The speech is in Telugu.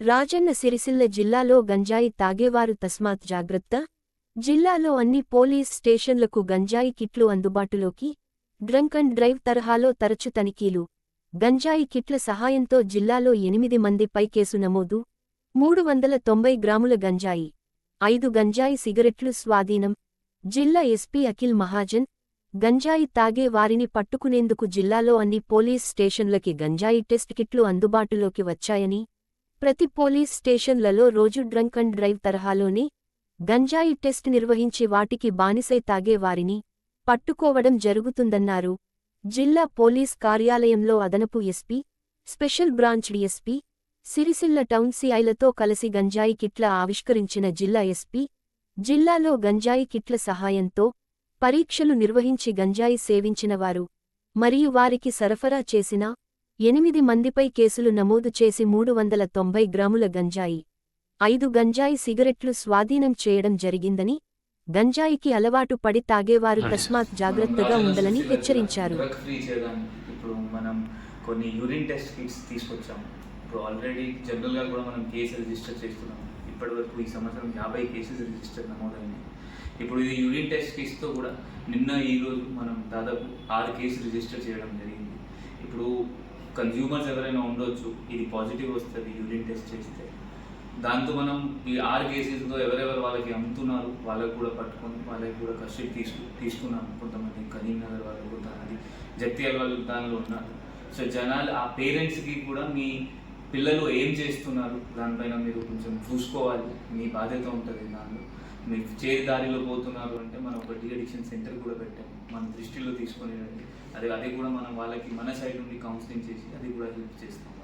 రాజన్న సిరిసిల్ల జిల్లాలో గంజాయి తాగేవారు తస్మాత్ జాగ్రత్త. జిల్లాలో అన్ని పోలీస్ స్టేషన్లకు గంజాయి కిట్లు అందుబాటులోకి. డ్రంక్ అండ్ డ్రైవ్ తరహాలో తరచు తనిఖీలు. గంజాయి కిట్ల సహాయంతో జిల్లాలో ఎనిమిది మందిపై కేసు నమోదు. మూడు వందల తొంభై గ్రాముల గంజాయి. ఐదు గంజాయి సిగరెట్లు స్వాధీనం. జిల్లా ఎస్పీ అఖిల్ మహాజన్ గంజాయి తాగే వారిని పట్టుకునేందుకు జిల్లాలో అన్ని పోలీస్ స్టేషన్లకి గంజాయి టెస్ట్ కిట్లు అందుబాటులోకి వచ్చాయని ప్రతి పోలీస్ స్టేషన్లలో రోజు డ్రంక్ అండ్ డ్రైవ్ తరహాలోనే గంజాయి టెస్ట్ నిర్వహించి వాటికి బానిసై తాగేవారిని పట్టుకోవడం జరుగుతుందన్నారు. జిల్లా పోలీస్ కార్యాలయంలో అదనపు SP special branch DSP Sircilla town సిఐలతో కలిసి గంజాయి కిట్ల ఆవిష్కరించిన జిల్లా ఎస్పీ జిల్లాలో గంజాయి కిట్ల సహాయంతో పరీక్షలు నిర్వహించి గంజాయి సేవించినవారు మరియు వారికి సరఫరా చేసిన ఎనిమిది మందిపై కేసులు నమోదు చేసి మూడు వందల తొంభై గ్రాముల గంజాయి ఐదు గంజాయి సిగరెట్లు స్వాధీనం చేయడం జరిగిందని గంజాయికి అలవాటు పడి తాగేవారు తస్మాత్ జాగ్రత్తగా ఉండాలని హెచ్చరించారు. ఇప్పుడు మనం కొన్ని యూరిన్ టెస్ట్ కిట్స్ తీసుకొచ్చాము ఇప్పుడు ఆల్రెడీ జనరల్గా కూడా మనం కేసు రిజిస్టర్ చేస్తున్నాం. ఇప్పటివరకు ఈ సంవత్సరం యాభై కేసెస్ రిజిస్టర్ నమోదైనాయి. ఇప్పుడు ఇది యూరిన్ టెస్ట్ కిట్స్తో కూడా నిన్న ఈ రోజు మనం దాదాపు ఆరు కేసులు రిజిస్టర్ చేయడం జరిగింది. ఇప్పుడు కన్జ్యూమర్స్ ఎవరైనా ఉండొచ్చు ఇది పాజిటివ్ వస్తుంది యూరిన్ టెస్ట్ చేస్తే. దాంతో మనం ఈ ఆరు కేసెస్లో ఎవరెవరు వాళ్ళకి అమ్ముతున్నారు వాళ్ళకి కూడా పట్టుకొని వాళ్ళకి కూడా కస్టడీ తీసుకు తీసుకున్నాం కొంతమంది కరీంనగర్ వాళ్ళు కూడా అది జగ్తియాల వాళ్ళు దానిలో ఉన్నారు. సో జనాలు ఆ పేరెంట్స్కి కూడా మీ పిల్లలు ఏం చేస్తున్నారు? దానిపైన మీరు కొంచెం చూసుకోవాలి. మీ బాధ్యత ఉంటుంది దానిలో. మీరు చేరి దారిలో పోతున్నారు అంటే మనం ఒక డి అడిక్షన్ సెంటర్ కూడా పెట్టాము మన దృష్టిలో తీసుకొని రండి అది అది కూడా మనం వాళ్ళకి మన సైడ్ నుండి కౌన్సిలింగ్ చేసి అది కూడా హెల్ప్ చేస్తాం.